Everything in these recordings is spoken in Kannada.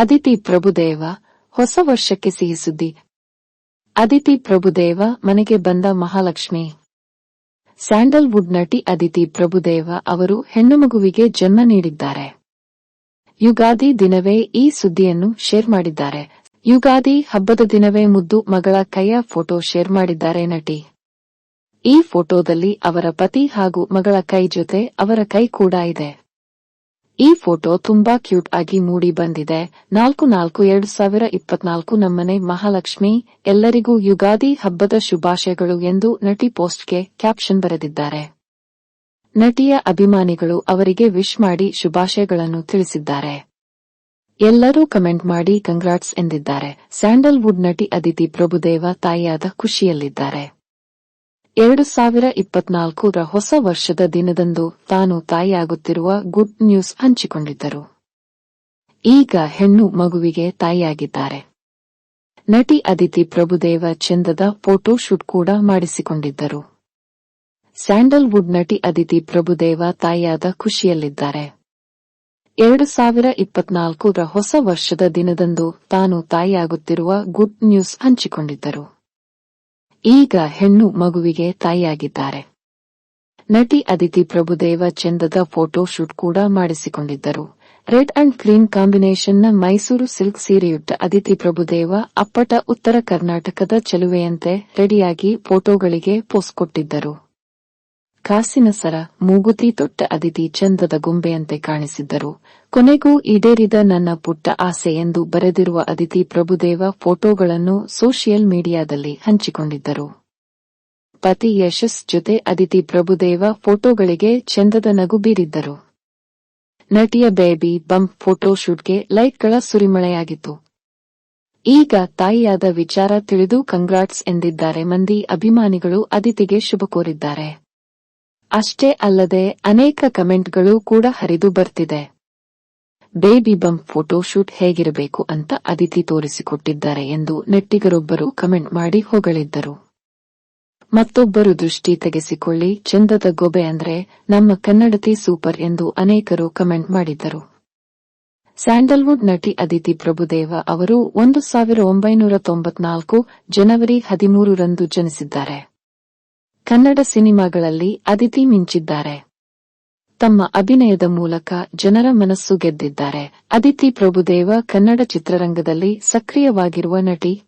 ಅದಿತಿ ಪ್ರಭುದೇವ, ಹೊಸ ವರ್ಷಕ್ಕೆ ಸಿಹಿ ಸುದ್ದಿ. ಅದಿತಿ ಪ್ರಭುದೇವ ಮನೆಗೆ ಬಂದ ಮಹಾಲಕ್ಷ್ಮಿ. ಸ್ಯಾಂಡಲ್ವುಡ್ ನಟಿ ಅದಿತಿ ಪ್ರಭುದೇವ ಅವರು ಹೆಣ್ಣು ಮಗುವಿಗೆ ಜನ್ಮ ನೀಡಿದ್ದಾರೆ. ಯುಗಾದಿ ದಿನವೇ ಈ ಸುದ್ದಿಯನ್ನು ಶೇರ್ ಮಾಡಿದ್ದಾರೆ. ಯುಗಾದಿ ಹಬ್ಬದ ದಿನವೇ ಮುದ್ದು ಮಗಳ ಕೈಯ ಫೋಟೋ ಶೇರ್ ಮಾಡಿದ್ದಾರೆ ನಟಿ. ಈ ಫೋಟೋದಲ್ಲಿ ಅವರ ಪತಿ ಹಾಗೂ ಮಗಳ ಕೈ ಜೊತೆ ಅವರ ಕೈ ಕೂಡ ಇದೆ. ಈ ಫೋಟೋ ತುಂಬಾ ಕ್ಯೂಟ್ ಆಗಿ ಮೂಡಿ ಬಂದಿದೆ. ನಾಲ್ಕು ನಾಲ್ಕು ಎರಡು ಸಾವಿರ ಇಪ್ಪತ್ನಾಲ್ಕು ನಮ್ಮನೆ ಮಹಾಲಕ್ಷ್ಮಿ, ಎಲ್ಲರಿಗೂ ಯುಗಾದಿ ಹಬ್ಬದ ಶುಭಾಶಯಗಳು ಎಂದು ನಟಿ ಪೋಸ್ಟ್ಗೆ ಕ್ಯಾಪ್ಷನ್ ಬರೆದಿದ್ದಾರೆ. ನಟಿಯ ಅಭಿಮಾನಿಗಳು ಅವರಿಗೆ ವಿಶ್ ಮಾಡಿ ಶುಭಾಶಯಗಳನ್ನು ತಿಳಿಸಿದ್ದಾರೆ. ಎಲ್ಲರೂ ಕಮೆಂಟ್ ಮಾಡಿ, ಕಂಗ್ರಾಟ್ಸ್ ಎಂದಿದ್ದಾರೆ. ಸ್ಯಾಂಡಲ್ವುಡ್ ನಟಿ ಅದಿತಿ ಪ್ರಭುದೇವ ತಾಯಿಯಾದ ಖುಷಿಯಲ್ಲಿದ್ದಾರೆ. ಎರಡು ಸಾವಿರ ಇಪ್ಪತ್ನಾಲ್ಕರ ಹೊಸ ವರ್ಷದ ದಿನದಂದು ತಾನು ತಾಯಿಯಾಗುತ್ತಿರುವ ಗುಡ್ ನ್ಯೂಸ್ ಹಂಚಿಕೊಂಡಿದ್ದರು. ಈಗ ಹೆಣ್ಣು ಮಗುವಿಗೆ ತಾಯಿಯಾಗಿದ್ದಾರೆ. ನಟಿ ಅದಿತಿ ಪ್ರಭುದೇವ ಚಂದದ ಫೋಟೋಶೂಟ್ ಕೂಡ ಮಾಡಿಸಿಕೊಂಡಿದ್ದರು. ಸ್ಯಾಂಡಲ್ವುಡ್ ನಟಿ ಅದಿತಿ ಪ್ರಭುದೇವ ತಾಯಿಯಾದ ಖುಷಿಯಲ್ಲಿದ್ದಾರೆ. ಎರಡು ಸಾವಿರ ಇಪ್ಪತ್ನಾಲ್ಕರ ಹೊಸ ವರ್ಷದ ದಿನದಂದು ತಾನು ತಾಯಿಯಾಗುತ್ತಿರುವ ಗುಡ್ ನ್ಯೂಸ್ ಹಂಚಿಕೊಂಡಿದ್ದರು. ಈಗ ಹೆಣ್ಣು ಮಗುವಿಗೆ ತಾಯಿಯಾಗಿದ್ದಾರೆ. ನಟಿ ಅದಿತಿ ಪ್ರಭುದೇವ ಚಂದದ ಫೋಟೋ ಶೂಟ್ ಕೂಡ ಮಾಡಿಸಿಕೊಂಡಿದ್ದರು. ರೆಡ್ ಅಂಡ್ ಗ್ರೀನ್ ಕಾಂಬಿನೇಷನ್ನ ಮೈಸೂರು ಸಿಲ್ಕ್ ಸೀರೆಯುಟ್ಟ ಅದಿತಿ ಪ್ರಭುದೇವ ಅಪ್ಪಟ ಉತ್ತರ ಕರ್ನಾಟಕದ ಚೆಲುವೆಯಂತೆ ರೆಡಿಯಾಗಿ ಫೋಟೋಗಳಿಗೆ ಪೋಸ್ ಕೊಟ್ಟಿದ್ದರು. ಕಾಸಿನ ಸರ ಮೂಗುತಿ ತೊಟ್ಟ ಅದಿತಿ ಚಂದದ ಗೊಂಬೆಯಂತೆ ಕಾಣಿಸಿದ್ದರು. ಕೊನೆಗೂ ಈಡೇರಿದ ನನ್ನ ಪುಟ್ಟ ಆಸೆ ಎಂದು ಬರೆದಿರುವ ಅದಿತಿ ಪ್ರಭುದೇವ ಫೋಟೋಗಳನ್ನು ಸೋಷಿಯಲ್ ಮೀಡಿಯಾದಲ್ಲಿ ಹಂಚಿಕೊಂಡಿದ್ದರು. ಪತಿ ಯಶಸ್ ಜೊತೆ ಅದಿತಿ ಪ್ರಭುದೇವ ಫೋಟೋಗಳಿಗೆ ಚಂದದ ನಗು ಬೀರಿದ್ದರು. ನಟಿಯ ಬೇಬಿ ಬಂಪ್ ಫೋಟೋಶೂಟ್ಗೆ ಲೈಟ್ಗಳ ಸುರಿಮಳೆಯಾಗಿತ್ತು. ಈಗ ತಾಯಿಯಾದ ವಿಚಾರ ತಿಳಿದು ಕಂಗ್ರಾಟ್ಸ್ ಎಂದಿದ್ದಾರೆ ಮಂದಿ ಅಭಿಮಾನಿಗಳು ಅದಿತಿಗೆ ಶುಭ ಕೋರಿದ್ದಾರೆ. ಅಷ್ಟೇ ಅಲ್ಲದೆ ಅನೇಕ ಕಮೆಂಟ್ಗಳು ಕೂಡ ಹರಿದು ಬರ್ತಿದೆ. ಬೇಬಿ ಬಂಪ್ ಫೋಟೋಶೂಟ್ ಹೇಗಿರಬೇಕು ಅಂತ ಅದಿತಿ ತೋರಿಸಿಕೊಟ್ಟಿದ್ದಾರೆ ಎಂದು ನೆಟ್ಟಿಗರೊಬ್ಬರು ಕಮೆಂಟ್ ಮಾಡಿ ಹೊಗಳಿದ್ದರು. ಮತ್ತೊಬ್ಬರು ದೃಷ್ಟಿ ತೆಗೆಸಿಕೊಳ್ಳಿ, ಚಂದದ ಗೊಬೆ ಅಂದ್ರೆ ನಮ್ಮ ಕನ್ನಡತಿ ಸೂಪರ್ ಎಂದು ಅನೇಕರು ಕಮೆಂಟ್ ಮಾಡಿದ್ದರು. ಸ್ಯಾಂಡಲ್ವುಡ್ ನಟಿ ಅದಿತಿ ಪ್ರಭುದೇವ ಅವರು ಒಂದು ಸಾವಿರ ಒಂಬೈನೂರ ತೊಂಬತ್ನಾಲ್ಕು ಜನವರಿ ಹದಿಮೂರರಂದು ಜನಿಸಿದ್ದಾರೆ. ಕನ್ನಡ ಸಿನಿಮಾಗಳಲ್ಲಿ ಅದಿತಿ ಮಿಂಚಿದ್ದಾರೆ. ತಮ್ಮ ಅಭಿನಯದ ಮೂಲಕ ಜನರ ಮನಸ್ಸು ಗೆದ್ದಿದ್ದಾರೆ. ಅದಿತಿ ಪ್ರಭುದೇವ ಕನ್ನಡ ಚಿತ್ರರಂಗದಲ್ಲಿ ಸಕ್ರಿಯವಾಗಿರುವ ನಟಿ.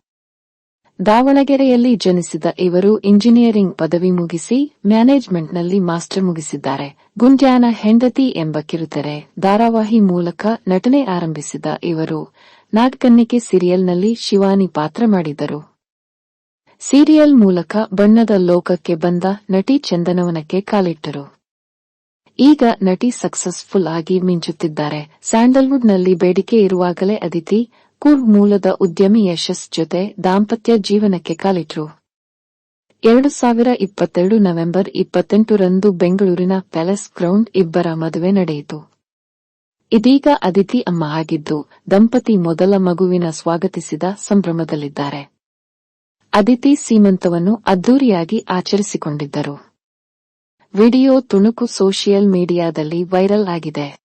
ದಾವಣಗೆರೆಯಲ್ಲಿ ಜನಿಸಿದ ಇವರು ಇಂಜಿನಿಯರಿಂಗ್ ಪದವಿ ಮುಗಿಸಿ ಮ್ಯಾನೇಜ್ಮೆಂಟ್ನಲ್ಲಿ ಮಾಸ್ಟರ್ ಮುಗಿಸಿದ್ದಾರೆ. ಗುಂಡ್ಯಾನ ಹೆಂಡತಿ ಎಂಬ ಕಿರುತೆರೆ, ಧಾರಾವಾಹಿ ಮೂಲಕ ನಟನೆ ಆರಂಭಿಸಿದ ಇವರು ನಾಗಕನ್ನಿಕೆ ಸೀರಿಯಲ್ನಲ್ಲಿ ಶಿವಾನಿ ಪಾತ್ರ ಮಾಡಿದರು ಸೀರಿಯಲ್ ಮೂಲಕ ಬಣ್ಣದ ಲೋಕಕ್ಕೆ ಬಂದ ನಟಿ ಚಂದನವನಕ್ಕೆ ಕಾಲಿಟ್ಟರು. ಈಗ ನಟಿ ಸಕ್ಸಸ್ಫುಲ್ ಆಗಿ ಮಿಂಚುತ್ತಿದ್ದಾರೆ. ಸ್ಯಾಂಡಲ್ವುಡ್ನಲ್ಲಿ ಬೇಡಿಕೆ ಇರುವಾಗಲೇ ಅದಿತಿ, ಕೂರ್ಗ್ ಮೂಲದ ಉದ್ಯಮಿ ಯಶಸ್ ಜೊತೆ ದಾಂಪತ್ಯ ಜೀವನಕ್ಕೆ ಕಾಲಿಟ್ರು. ಎರಡು ಸಾವಿರ ಇಪ್ಪತ್ತೆರಡು ನವೆಂಬರ್ ಇಪ್ಪತ್ತೆಂಟರಂದು ಬೆಂಗಳೂರಿನ ಪ್ಯಾಲೆಸ್ ಗ್ರೌಂಡ್ ಇಬ್ಬರ ಮದುವೆ ನಡೆಯಿತು. ಇದೀಗ ಅದಿತಿ ಅಮ್ಮ ಆಗಿದ್ದು, ದಂಪತಿ ಮೊದಲ ಮಗುವಿನ ಸ್ವಾಗತಿಸಿದ ಸಂಭ್ರಮದಲ್ಲಿದ್ದಾರೆ. ಅದಿತಿ ಸೀಮಂತವನ್ನು ಅದ್ದೂರಿಯಾಗಿ ಆಚರಿಸಿಕೊಂಡಿದ್ದರು. ವಿಡಿಯೋ ತುಣುಕು ಸೋಷಿಯಲ್ ಮೀಡಿಯಾದಲ್ಲಿ ವೈರಲ್ ಆಗಿದೆ.